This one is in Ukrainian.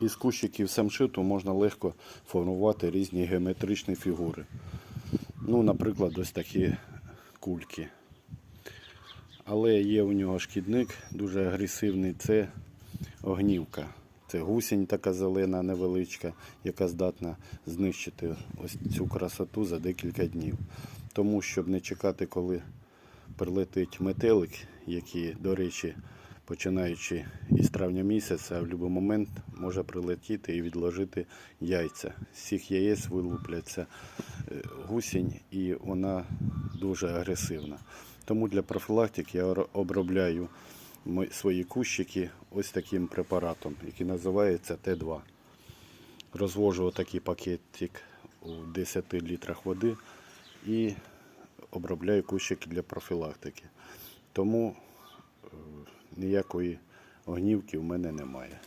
із кущиків самшиту можна легко формувати різні геометричні фігури. Ну, наприклад, ось такі кульки. Але є у нього шкідник дуже агресивний це огнівка. Це гусінь така зелена, невеличка, яка здатна знищити ось цю красоту за декілька днів. Тому, щоб не чекати, коли прилетить метелик, який, до речі, починаючи із травня місяця, в будь-який момент може прилетіти і відложити яйця. З цих яєць вилупляться е, гусінь і вона дуже агресивна. Тому для профілактики я обробляю свої кущики ось таким препаратом, який називається Т2. Розвожу отакий пакетик у 10 літрах води і обробляю кущики для профілактики. Тому е, ніякої огнівки в мене немає.